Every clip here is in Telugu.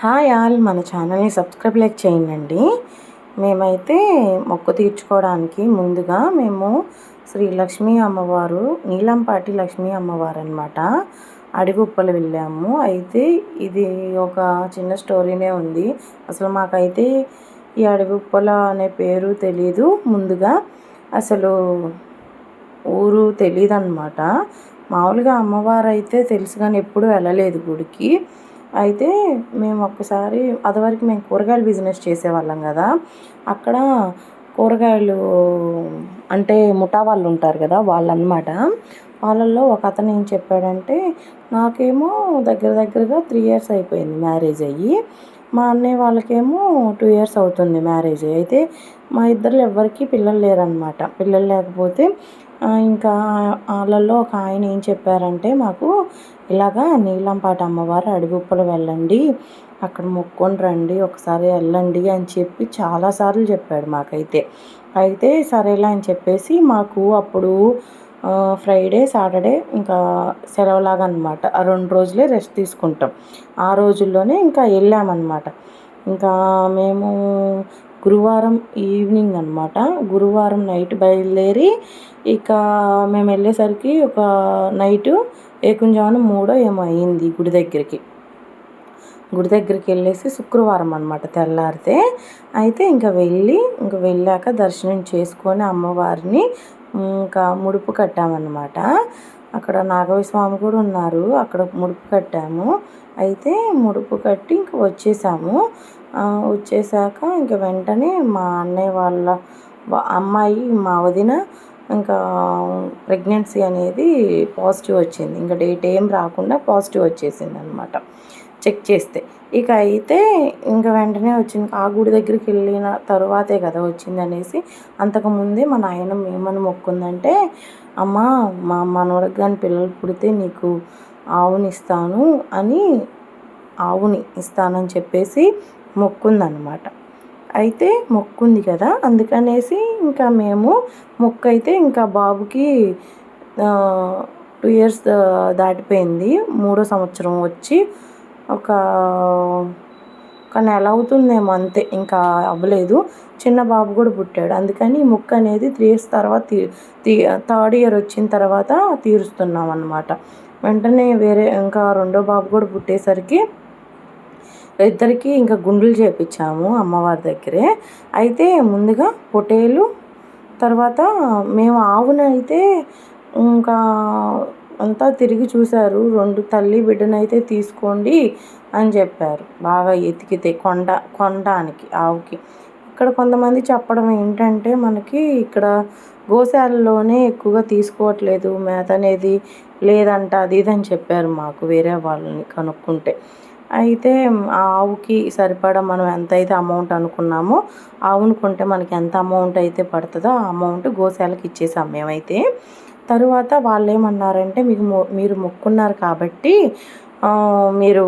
హాయ్ ఆల్ మన ఛానల్ని సబ్స్క్రైబ్ లైక్ చేయండి. మేమైతే మొక్కు తీర్చుకోవడానికి ముందుగా మేము శ్రీ లక్ష్మీ అమ్మవారు నీలంపాటి లక్ష్మీ అమ్మవారు అనమాట అడిగుప్పలు వెళ్ళాము. అయితే ఇది ఒక చిన్న స్టోరీనే ఉంది. అసలు మాకైతే ఈ అడిగుప్పల అనే పేరు తెలీదు. ముందుగా అసలు ఊరు తెలియదు అనమాట మామూలుగా అమ్మవారు అయితే తెలుసు కానీ ఎప్పుడూ వెళ్ళలేదు గుడికి. అయితే మేము ఒక్కసారి అదివరకు మేము కూరగాయల బిజినెస్ చేసేవాళ్ళం కదా. అక్కడ కూరగాయలు అంటే ముఠా వాళ్ళు ఉంటారు కదా వాళ్ళు అనమాట వాళ్ళల్లో ఒక అతను ఏం చెప్పాడంటే నాకేమో దగ్గర దగ్గరగా త్రీ ఇయర్స్ అయిపోయింది మ్యారేజ్ అయ్యి. మా అన్నయ్య వాళ్ళకేమో టూ ఇయర్స్ అవుతుంది మ్యారేజ్ అయితే మా ఇద్దరు ఎవరికి పిల్లలు లేరనమాట పిల్లలు లేకపోతే ఇంకా వాళ్ళల్లో ఒక ఆయన ఏం చెప్పారంటే మాకు ఇలాగా నీలంపాటి అమ్మవారు అడుగుప్పలు వెళ్ళండి అక్కడ మొక్కొని రండి ఒకసారి వెళ్ళండి అని చెప్పి చాలాసార్లు చెప్పాడు మాకైతే. అయితే సరేలా అని చెప్పేసి మాకు అప్పుడు ఫ్రైడే సాటర్డే ఇంకా సెలవులాగా అనమాట ఆ రెండు రోజులే రెస్ట్ తీసుకుంటాం. ఆ రోజుల్లోనే ఇంకా వెళ్ళామన్నమాట ఇంకా మేము గురువారం ఈవినింగ్ అనమాట. గురువారం నైట్ బయలుదేరి ఇక మేము వెళ్ళేసరికి ఒక నైటు ఏకుంజామున మూడో ఏమో అయింది గుడి దగ్గరికి. గుడి దగ్గరికి వెళ్ళేసి శుక్రవారం అనమాట తెల్లారితే. అయితే ఇంకా వెళ్ళి ఇంకా వెళ్ళాక దర్శనం చేసుకొని అమ్మవారిని ఇంకా ముడుపు కట్టామన్నమాట. అక్కడ నాగవిస్వామి కూడా ఉన్నారు అక్కడ ముడుపు కట్టాము. అయితే ముడుపు కట్టి ఇంక వచ్చేసాము. వచ్చేసాక ఇంక వెంటనే మా అన్నయ్య వాళ్ళ అమ్మాయి మా వదిన ఇంకా ప్రెగ్నెన్సీ అనేది పాజిటివ్ వచ్చింది. ఇంకా డేట్ ఏం రాకుండా పాజిటివ్ వచ్చేసింది అనమాట చెక్ చేస్తే. ఇక అయితే ఇంకా వెంటనే వచ్చింది. ఆ గుడి దగ్గరికి వెళ్ళిన తర్వాతే కదా వచ్చింది అనేసి అంతకుముందే మా నాయన ఏమని మొక్కుందంటే అమ్మ మా మనవడికి కానీ పిల్లలు పుడితే నీకు ఆవుని ఇస్తాను అని ఆవుని ఇస్తానని చెప్పేసి మొక్కుందనమాట అయితే మొక్కుంది కదా. అందుకనేసి ఇంకా మేము మొక్క అయితే ఇంకా బాబుకి టూ ఇయర్స్ దాటిపోయింది. మూడో సంవత్సరం వచ్చి ఒక ఒక నెల అవుతుందేమో అంతే. ఇంకా అవ్వలేదు. చిన్న బాబు కూడా పుట్టాడు. అందుకని మొక్క అనేది త్రీ ఇయర్స్ తర్వాత థర్డ్ ఇయర్ వచ్చిన తర్వాత తీరుస్తున్నాం అన్నమాట వెంటనే వేరే ఇంకా రెండో బాబు కూడా పుట్టేసరికి ఇద్దరికి ఇంకా గుండులు చేపించాము అమ్మవారి దగ్గరే. అయితే ముందుగా పొటేలు తర్వాత మేము ఆవునైతే ఇంకా అంతా తిరిగి చూశారు. రెండు తల్లి బిడ్డనైతే తీసుకోండి అని చెప్పారు. బాగా ఎతికితే కొండ కొండానికి ఆవుకి. ఇక్కడ కొంతమంది చెప్పడం ఏంటంటే మనకి ఇక్కడ గోశాలలోనే ఎక్కువగా తీసుకోవట్లేదు మేత అనేది లేదంట అది ఇది అని చెప్పారు మాకు వేరే వాళ్ళని కనుక్కుంటే. అయితే ఆ ఆవుకి సరిపడా మనం ఎంత అయితే అమౌంట్ అనుకున్నామో ఆవును కొంటే మనకి ఎంత అమౌంట్ అయితే పడుతుందో ఆ అమౌంట్ గోశాలకు ఇచ్చేసాం మేమైతే. తరువాత వాళ్ళు ఏమన్నారంటే మీకు మీరు మొక్కున్నారు కాబట్టి మీరు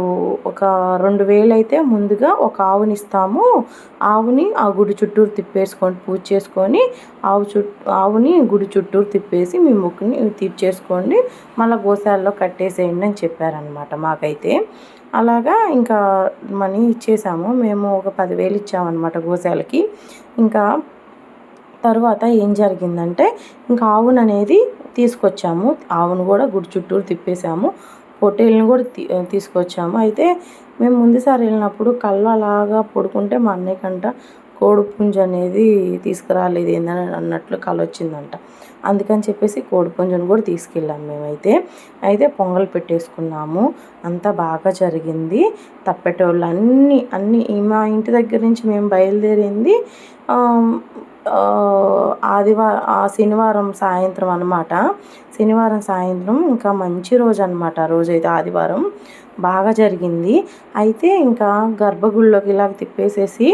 ఒక రెండు వేలు అయితే ముందుగా ఒక ఆవుని ఇస్తాము. ఆవుని ఆ గుడి చుట్టూరు తిప్పేసుకొని పూజ చేసుకొని ఆవు చుట్టూ ఆవుని గుడి చుట్టూరు తిప్పేసి మీ ముక్కుని తీర్చేసుకోండి. మళ్ళీ గోశాలలో కట్టేసేయండి అని చెప్పారనమాట మాకైతే. అలాగా ఇంకా మనీ ఇచ్చేసాము. మేము ఒక పదివేలు ఇచ్చామన్నమాట గోశాలకి. ఇంకా తర్వాత ఏం జరిగిందంటే ఇంకా ఆవును అనేది తీసుకొచ్చాము. ఆవును కూడా గుడి చుట్టూరు తిప్పేసాము. పొట్టేళ్ళని కూడా తీ తీసుకొచ్చాము. అయితే మేము ముందుసారి వెళ్ళినప్పుడు కళ్ళు అలాగా పడుకుంటే మా అన్నయ్య కంట కోడిపుంజు అనేది తీసుకురాలేదు ఏందని అన్నట్లు కళ వచ్చిందంట. అందుకని చెప్పేసి కోడిపుంజును కూడా తీసుకెళ్ళాము మేమైతే అయితే. పొంగల్ పెట్టేసుకున్నాము. అంతా బాగా జరిగింది. తప్పెటోళ్ళు అన్నీ అన్నీ మా ఇంటి దగ్గర నుంచి మేము బయలుదేరింది ఆదివారం ఆ శనివారం సాయంత్రం అనమాట శనివారం సాయంత్రం ఇంకా మంచి రోజు అనమాట ఆ రోజైతే ఆదివారం. బాగా జరిగింది. అయితే ఇంకా గర్భగుడిలోకి ఇలా తిప్పేసేసి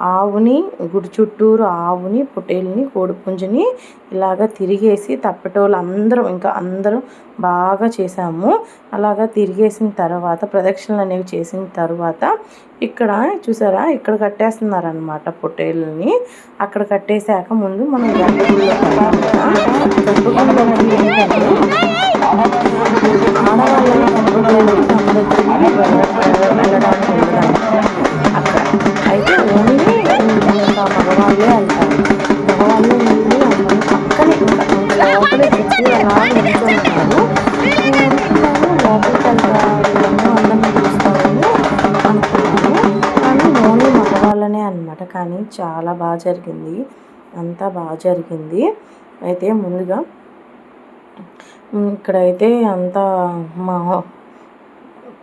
ఆవుని గుడి చుట్టూరు ఆవుని పొట్టేల్ని కోడిపుంజుని ఇలాగ తిరిగేసి తప్పటోళ్ళు అందరం ఇంకా అందరం బాగా చేసాము అలాగా తిరిగేసిన తర్వాత ప్రదక్షిణలు అనేవి చేసిన తర్వాత ఇక్కడ చూసారా? ఇక్కడ కట్టేస్తున్నారనమాట పొట్టేళ్ళని అక్కడ కట్టేశాక ముందు మనం గర్భగుడిలో చాలా బాగా జరిగింది. అంతా బాగా జరిగింది. అయితే ముందుగా ఇక్కడైతే అంతా మా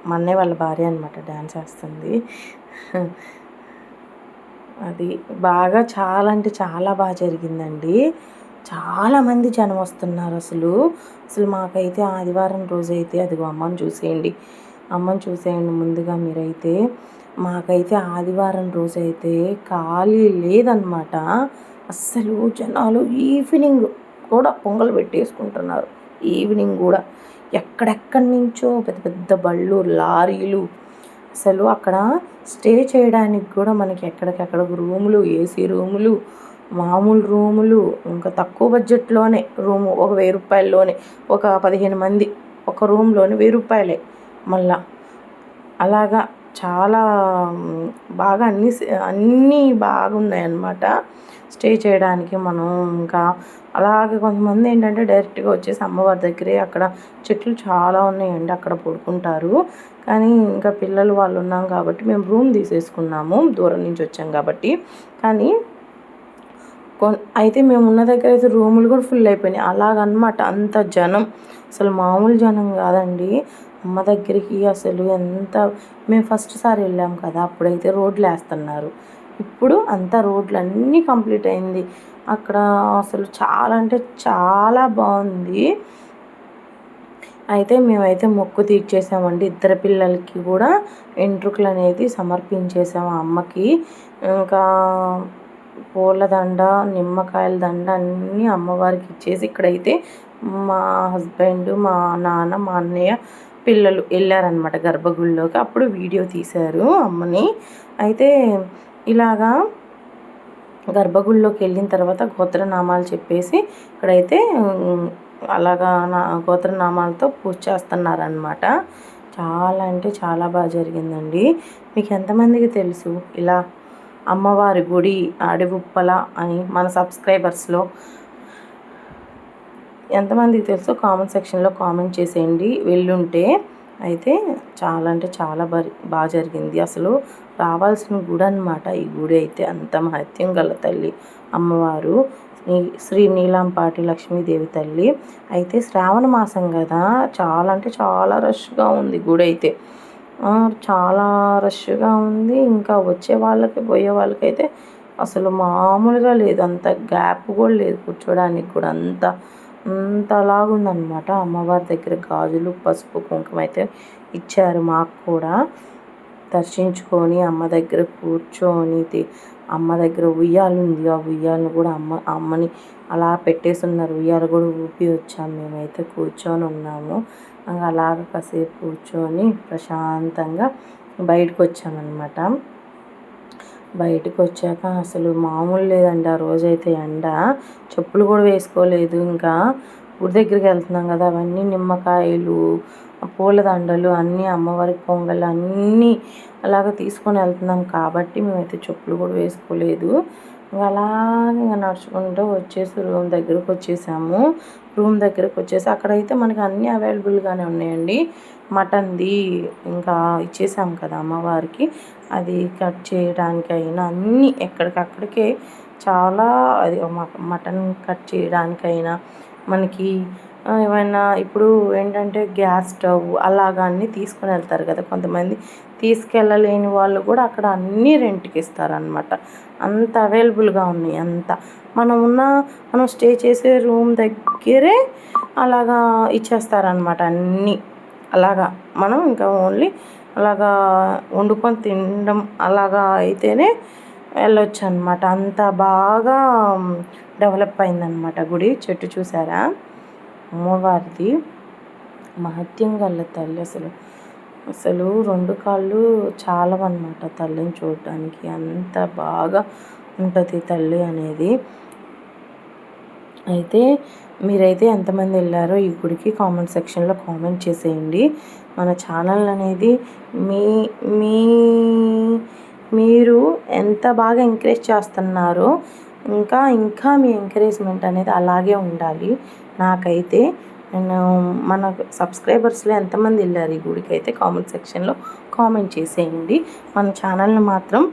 మా అన్నయ్య వాళ్ళ భార్య అనమాట డ్యాన్స్ వేస్తుంది. అది బాగా చాలా అంటే చాలా బాగా జరిగిందండి. చాలామంది జనం వస్తున్నారు అసలు. అసలు మాకైతే ఆదివారం రోజు అయితే అదిగో అమ్మని చూసేయండి. అమ్మని చూసేయండి ముందుగా మీరైతే. మాకైతే ఆదివారం రోజు అయితే ఖాళీ లేదనమాట అస్సలు జనాలు ఈవినింగ్ కూడా పొంగల్ పెట్టేసుకుంటున్నారు. ఈవినింగ్ కూడా ఎక్కడెక్కడి నుంచో పెద్ద పెద్ద బళ్ళు లారీలు అసలు అక్కడ స్టే చేయడానికి కూడా మనకి ఎక్కడికెక్కడ రూములు ఏసీ రూములు మామూలు రూములు ఇంకా తక్కువ బడ్జెట్లోనే రూము ఒక వెయ్యి రూపాయల్లోనే ఒక పదిహేను మంది ఒక రూమ్లోనే వెయ్యి రూపాయలే మళ్ళా. అలాగా చాలా బాగా అన్ని అన్నీ బాగున్నాయి అన్నమాట స్టే చేయడానికి మనం ఇంకా అలాగే కొంతమంది ఏంటంటే డైరెక్ట్గా వచ్చేసి అమ్మవారి దగ్గరే అక్కడ చెట్లు చాలా ఉన్నాయండి అక్కడ పడుకుంటారు. కానీ ఇంకా పిల్లలు వాళ్ళు ఉన్నాం కాబట్టి మేము రూమ్ తీసేసుకున్నాము దూరం నుంచి వచ్చాం కాబట్టి. కానీ అయితే మేము ఉన్న దగ్గర అయితే రూములు కూడా ఫుల్ అయిపోయినాయి. అలాగనమాట అంత జనం. అసలు మామూలు జనం కాదండి. అమ్మ దగ్గరికి అసలు ఎంత మేము ఫస్ట్ సారి వెళ్ళాం కదా అప్పుడైతే రోడ్లు వేస్తున్నారు. ఇప్పుడు అంతా రోడ్లు అన్నీ కంప్లీట్ అయింది. అక్కడ అసలు చాలా అంటే చాలా బాగుంది. అయితే మేమైతే మొక్కు తీర్చేసామండి. ఇద్దరు పిల్లలకి కూడా వెంట్రుకలు అనేది సమర్పించేసాము అమ్మకి. ఇంకా పూల దండ నిమ్మకాయల దండ అన్నీ అమ్మవారికి ఇచ్చేసి ఇక్కడైతే మా హస్బెండ్ మా నాన్న మా అన్నయ్య పిల్లలు వెళ్ళారనమాట గర్భగుడిలోకి. అప్పుడు వీడియో తీశారు అమ్మని. అయితే ఇలాగా గర్భగుడిలోకి వెళ్ళిన తర్వాత గోత్రనామాలు చెప్పేసి ఇక్కడైతే అలాగా నా గోత్రనామాలతో పూజ చేస్తున్నారనమాట చాలా అంటే చాలా బాగా జరిగిందండి. మీకు ఎంతమందికి తెలుసు? ఇలా అమ్మవారి గుడి అడివుప్పల అని మన సబ్స్క్రైబర్స్లో ఎంతమందికి తెలుసో కామెంట్ సెక్షన్లో కామెంట్ చేసేయండి. వెళ్ళుంటే అయితే చాలా అంటే చాలా బరి బాగా జరిగింది. అసలు రావాల్సిన గుడి అనమాట ఈ గుడి అయితే అంత మహత్యం గల తల్లి అమ్మవారు. శ్రీ- శ్రీ నీలాంపాటి లక్ష్మీదేవి తల్లి. అయితే శ్రావణ మాసం కదా. చాలా అంటే చాలా రష్గా ఉంది గుడి అయితే. చాలా రష్గా ఉంది. ఇంకా వచ్చే వాళ్ళకి పోయే వాళ్ళకైతే అసలు మామూలుగా లేదు. అంత గ్యాప్ కూడా లేదు కూర్చోడానికి కూడా. అంత అంతలాగుందనమాట అమ్మవారి దగ్గర గాజులు పసుపు కుంకుమ అయితే ఇచ్చారు మాకు కూడా. దర్శించుకొని అమ్మ దగ్గర కూర్చొని అమ్మ దగ్గర ఉయ్యాలు ఉంది ఆ ఉయ్యాలను కూడా అమ్మ అమ్మని అలా పెట్టేసి ఉన్నారు ఉయ్యాల కూడా ఊపి వచ్చాము మేమైతే కూర్చొని ఉన్నాము. అలాగ కాసేపు కూర్చొని ప్రశాంతంగా బయటకు వచ్చామన్నమాట బయటకు వచ్చాక అసలు మామూలు లేదండి ఆ రోజైతే ఎండ. చెప్పులు కూడా వేసుకోలేదు ఇంకా. గుడి దగ్గరికి వెళ్తున్నాం కదా అవన్నీ నిమ్మకాయలు పూలదండలు అన్నీ అమ్మవారికి పొంగల్ అన్నీ అలాగ తీసుకొని వెళ్తున్నాం కాబట్టి మేమైతే చెప్పులు కూడా వేసుకోలేదు. అలాగే ఇంకా నడుచుకుంటూ వచ్చేసి రూమ్ దగ్గరకు వచ్చేసాము. రూమ్ దగ్గరకు వచ్చేసి అక్కడైతే మనకి అన్నీ అవైలబుల్గానే ఉన్నాయండి. మటన్ది ఇంకా ఇచ్చేసాం కదా అమ్మవారికి. అది కట్ చేయడానికైనా అన్నీ ఎక్కడికక్కడికే చాలా అది మటన్ కట్ చేయడానికైనా మనకి ఏమైనా ఇప్పుడు ఏంటంటే గ్యాస్ స్టవ్ అలాగా అన్నీ తీసుకొని వెళ్తారు కదా కొంతమంది. తీసుకెళ్ళలేని వాళ్ళు కూడా అక్కడ అన్నీ రెంట్కి ఇస్తారనమాట అంత అవైలబుల్గా ఉన్నాయి అంత. మనం ఉన్న మనం స్టే చేసే రూమ్ దగ్గరే అలాగా ఇచ్చేస్తారనమాట అన్నీ. అలాగా మనం ఇంకా ఓన్లీ అలాగా వండుకొని తినడం అలాగా అయితేనే వెళ్ళొచ్చు అనమాట అంత బాగా డెవలప్ అయిందనమాట గుడి. చెట్టు చూసారా? అమ్మవారిది మహత్యం గల తల్లి అసలు. అసలు రెండు కాళ్ళు చాలవన్నమాట తల్లిని చూడటానికి అంత బాగా ఉంటుంది తల్లి అనేది. అయితే మీరైతే ఎంతమంది వెళ్ళారో ఈ గుడికి కామెంట్ సెక్షన్లో కామెంట్ చేసేయండి. మన ఛానల్ అనేది మీ మీ మీరు ఎంత బాగా ఎంకరేజ్ చేస్తున్నారో ఇంకా ఇంకా మీ ఎంకరేజ్మెంట్ అనేది అలాగే ఉండాలి. నాకైతే నేను మన సబ్స్క్రైబర్స్లో ఎంతమంది వెళ్ళారు ఈ గుడికి అయితే కామెంట్ సెక్షన్లో కామెంట్ చేసేయండి. మన ఛానల్ని మాత్రం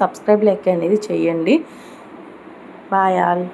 సబ్స్క్రైబ్ లెక్క అనేది చేయండి. Bye all.